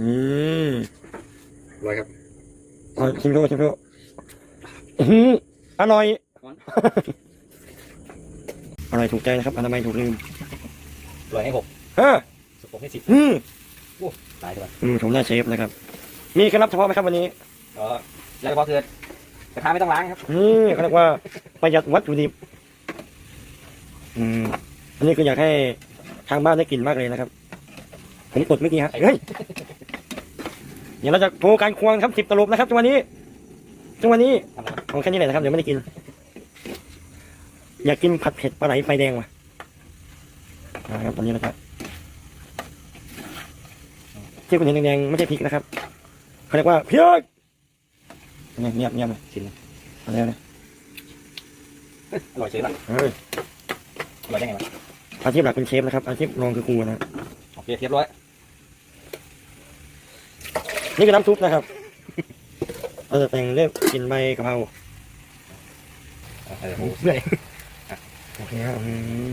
อืมอร่อยครับเอาชิมดูชิมดูอื้อหืออร่อย อร่อยถูกใจนะครับอนามัยถูกลืมอร่อยให้หกเออสุกหกให้สิบอืมตายด้วยอืมผมหน้าเชฟนะครับ มีเคล็ดลับเฉพาะไหมครับวันนี้ ก็แล้วพอเกิดกระทะไม่ต้องล้างครับนี่เขาเรียกว่าประหยัดวัตถุดิบ อืม อันนี้คืออยากให้ทางบ้านได้กลิ่นมากเลยนะครับ ผมกดเมื่อกี้ฮะ เฮ้ย เดี๋ยวเราจะโทรการควงครับสิบตลบนะครับจังหวะนี้จังหวะนี้ทำอะไรเอาแค่นี้แหละนะครับเดี๋ยวไม่ได้กิน อยากกินผัดเผ็ดปลาไหลไฟแดงว่ะนะครับตอนนี้นะครับที่คุณเห็นแดงๆไม่ใช่พริกนะครับเขาเรียกว่าพริกเงียบเงียบเงียบเลยชิมนะเอาแล้วนะอร่อยเฉยละเฮ้ยอร่อยได้ไงวะอาชีพหลักเป็นเชฟนะครับอาชีพรองคือครูนะโอเคเรียบร้อย นี่คือน้ำซุปนะครับเราจะแต่งเรียกกลินใบกะเพราเออโอ้โหเรื่อยโอเคครับอืม